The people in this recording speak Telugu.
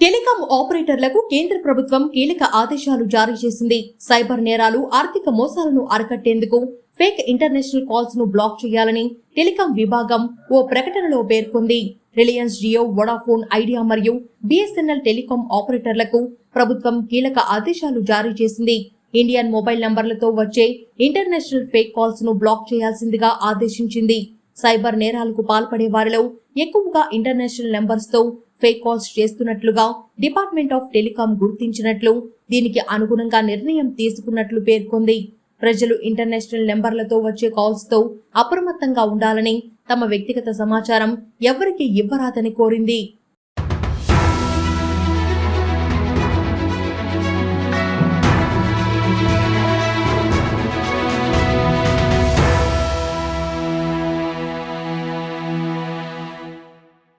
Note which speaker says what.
Speaker 1: టెలికాం ఆపరేటర్లకు కేంద్ర ప్రభుత్వం కీలక ఆదేశాలు జారీ చేసింది. సైబర్ నేరాలు ఆర్థిక మోసాలను అరికట్టేందుకు ఫేక్ ఇంటర్నేషనల్ కాల్స్ను బ్లాక్ చేయాలని టెలికాం విభాగం ఓ ప్రకటనలో పేర్కొంది. రిలయన్స్ జియో వొడాఫోన్ ఐడియా మరియు బిఎస్ఎన్ఎల్ టెలికాం ఆపరేటర్లకు ప్రభుత్వం కీలక ఆదేశాలు జారీ చేసింది. ఇండియన్ మొబైల్ నంబర్లతో వచ్చే ఇంటర్నేషనల్ ఫేక్ కాల్స్ను బ్లాక్ చేయాల్సిందిగా ఆదేశించింది. సైబర్ నేరాలకు పాల్పడే వారిలో ఎక్కువగా ఇంటర్నేషనల్ నెంబర్స్తో ఫేక్ కాల్స్ చేస్తున్నట్లుగా డిపార్ట్మెంట్ ఆఫ్ టెలికాం గుర్తించినట్లు దీనికి అనుగుణంగా నిర్ణయం తీసుకున్నట్లు పేర్కొంది. ప్రజలు ఇంటర్నేషనల్ నెంబర్లతో వచ్చే కాల్స్తో అప్రమత్తంగా ఉండాలని తమ వ్యక్తిగత సమాచారం ఎవరికి ఇవ్వరాదని కోరింది.